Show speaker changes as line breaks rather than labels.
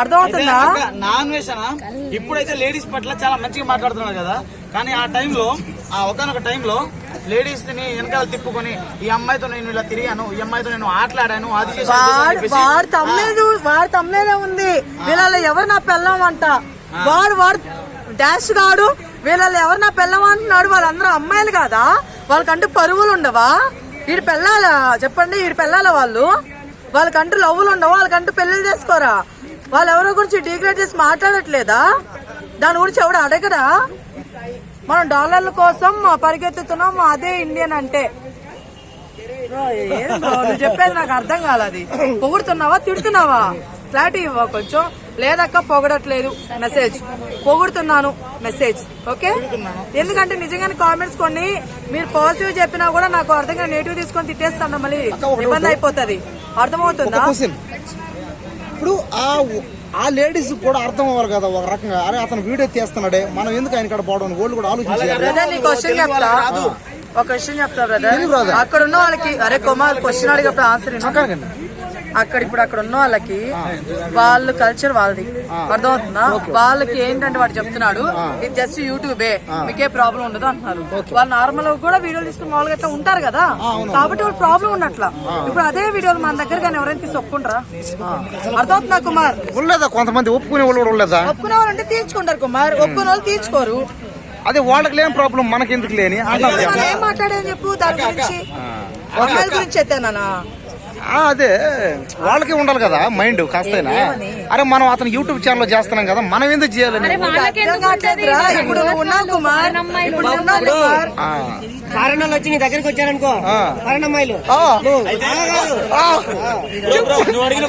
అర్థమవుతుందా?
నాన్ వేషన్ ఇప్పుడైతే లేడీస్ పట్ల చాలా మంచిగా మాట్లాడుతున్నారు కదా. కానీ ఆ టైంలో ఆ ఒకనొక టైంలో లేడీస్ని వెనకాల తిప్పుకొని ఈ అమ్మాయితో నేను ఇలా తిరిగాను ఈ అమ్మాయితో నేను ఆటలాడాను అది
వాడు వాడు తమ్మలేదు వాడు తమ్మలేదే ఉంది. వీళ్ళలో ఎవరు నా పెళ్ళం అంట? వాడు వాడు డాష్ గాడు. వీళ్ళలో ఎవరు నా పెళ్ళం అంటున్నాడు? వాళ్ళందరూ అమ్మాయిలు కాదా? వాళ్ళకంటూ పరువులు ఉండవా? వీడి పెళ్ళాలా? చెప్పండి వీడి పెళ్ళాల వాళ్ళు? వాళ్ళకంటూ లవ్వులు ఉండవు? వాళ్ళకంటూ పెళ్ళిళ్ళు చేసుకోరా? వాళ్ళు ఎవరో గురించి డిగ్రేడ్ చేసి మాట్లాడట్లేదా? దాని గురించి ఎవడు అడగడా? మనం డాలర్ల కోసం పరిగెత్తుతున్నాం అదే ఇండియన్ అంటే. నువ్వు చెప్పేది నాకు అర్థం కాలది పొగుడుతున్నావా తిడుతున్నావా? క్లారిటీ ఇవ్వ కొంచెం. లేదక్క పొగడట్లేదు. మెసేజ్. పొగుడుతున్నాను మెసేజ్. ఓకే? ఎందుకంటే నిజంగానే కామెంట్స్ కొన్ని మీరు పాజిటివ్ చెప్పినా కూడా నాకు అర్థం కాదు నెగిటివ్ తీసుకొని తిట్టేస్తాను మళ్ళీ ఇబ్బంది అయిపోతుంది. అర్థమవుతుందా?
ఇప్పుడు ఆ ఆ లేడీస్ కూడా అర్థం అవ్వాలి కదా ఒక రకంగా. అరే అతను వీడియో తీస్తున్నాడే. మనం ఎందుకు ఆయన ఇక్కడ పోవడం అని వాళ్ళు కూడా ఆలోచించారు.
బ్రదర్ నీ క్వశ్చన్ చెప్తా. ఒక క్వశ్చన్ చెప్తా బ్రదర్ అక్కడ ఉన్న వాళ్ళకి అరే కుమార్ క్వశ్చన్ అడిగినప్పుడు ఆన్సర్. అక్కడ ఇప్పుడు అక్కడ ఉన్న వాళ్ళకి వాళ్ళ కల్చర్ వాళ్ళది. అర్థమవుతుందా? వాళ్ళకి ఏంటంటే వాడు చెప్తున్నాడు ఇది జస్ట్ యూట్యూబే మీకే ప్రాబ్లం ఉండదు అంటున్నారు. వాళ్ళు నార్మల్ కూడా వీడియోలు తీసుకుని మామూలుగా ఇట్లా ఉంటారు కదా? కాబట్టి వాళ్ళు ప్రాబ్లం ఉన్నట్ల. ఇప్పుడు అదే వీడియోలు మన దగ్గర కానీ ఎవరైనా తీసి ఒప్పుకుంటారా? అర్థమవుతుందా కుమార్?
ఉండలేదా కొంతమంది? ఒప్పుకునే వాళ్ళు కూడా ఉండలేదా
ఒప్పుకునే వాళ్ళు అంటే తీర్చుకుంటారు కుమార్. ఒప్పుకునే వాళ్ళు తీర్చుకోరు.
అదే వాళ్ళకి లేని ప్రాబ్లం మనకి ఎందుకు లేని
మాట్లాడేది చెప్పు? దాని గురించి గురించి ఎత్తానా
అదే వాళ్ళకి ఉండాలి కదా మైండ్ కాస్తైనా అరే మనం అతను యూట్యూబ్ ఛానల్ చేస్తున్నాం కదా మనం ఎందుకు చేయాలని.
కారణాలు వచ్చి నీ దగ్గరికి వచ్చారనుకో. కారణమ్మాయిలు
అడిగిన